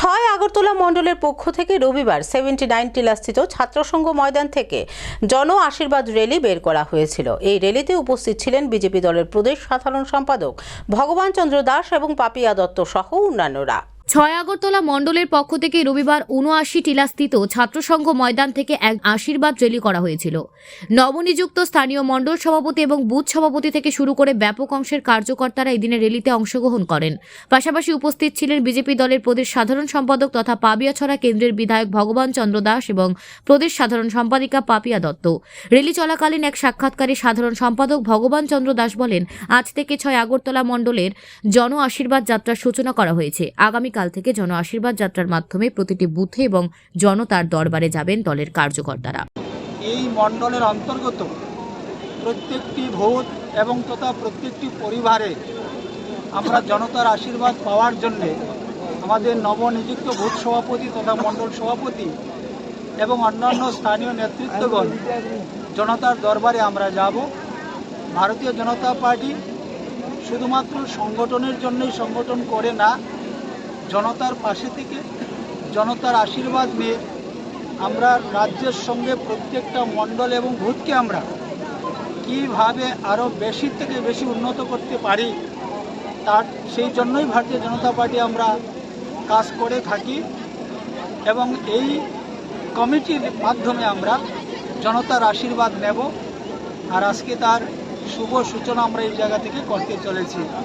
ছয় আগরতলা মণ্ডলের পক্ষ থেকে রবিবার সেভেন্টি নাইন টিলাস্থিত ছাত্রসংঘ ময়দান থেকে জন আশীর্বাদ র্যালি বের করা হয়েছিল। এই র্যালিতে উপস্থিত ছিলেন বিজেপি দলের প্রদেশ সাধারণ সম্পাদক ভগবান চন্দ্র দাস এবং পাপিয়া দত্ত সহ অন্যান্যরা। ছয় আগরতলা মণ্ডলের পক্ষ থেকে রবিবার উনআশি টিলাস্থিত ছাত্রসংঘ ময়দান থেকে এক আশীর্বাদ র্যালি করা হয়েছিল। নবনিযুক্ত স্থানীয় মণ্ডল সভাপতি এবং বুথ সভাপতি থেকে শুরু করে ব্যাপক অংশের কার্যকর্তারা এই দিনের র্যালিতে অংশগ্রহণ করেন। পাশাপাশি উপস্থিত ছিলেন বিজেপি দলের প্রদেশ সাধারণ সম্পাদক তথা পাবিয়াছড়া কেন্দ্রের বিধায়ক ভগবান চন্দ্র দাস এবং প্রদেশ সাধারণ সম্পাদিকা পাপিয়া দত্ত। র্যালি চলাকালীন এক সাক্ষাৎকারে সাধারণ সম্পাদক ভগবান চন্দ্র দাস বলেন, আজ থেকে ছয় আগরতলা মণ্ডলের জন আশীর্বাদ যাত্রার সূচনা করা হয়েছে। আগামীকাল থেকে জন আশীর্বাদ যাত্রার মাধ্যমে প্রতিটি বুথে এবং জনতার দরবারে যাবেন দলের কার্যকর্তারা। এই মণ্ডলের অন্তর্গত প্রত্যেকটি ভোট এবং তথা প্রত্যেকটি পরিবারে আমরা জনতার আশীর্বাদ পাওয়ার জন্যে আমাদের নবনিযুক্ত ভোট সভাপতি তথা মণ্ডল সভাপতি এবং অন্যান্য স্থানীয় নেতৃত্বগণ জনতার দরবারে আমরা যাব। ভারতীয় জনতা পার্টি শুধুমাত্র সংগঠনের জন্যই সংগঠন করে না জনতার পাশে থেকে জনতার আশীর্বাদ নিয়ে আমরা রাজ্যের সঙ্গে প্রত্যেকটা মণ্ডল এবং ভূতকে আমরা কীভাবে আরও বেশি থেকে বেশি উন্নত করতে পারি, তার সেই জন্যই ভারতীয় জনতা পার্টি আমরা কাজ করে থাকি এবং এই কমিটির মাধ্যমে আমরা জনতার আশীর্বাদ নেব। আর আজকে তার শুভ সূচনা আমরা এই জায়গা থেকে করতে চলেছি।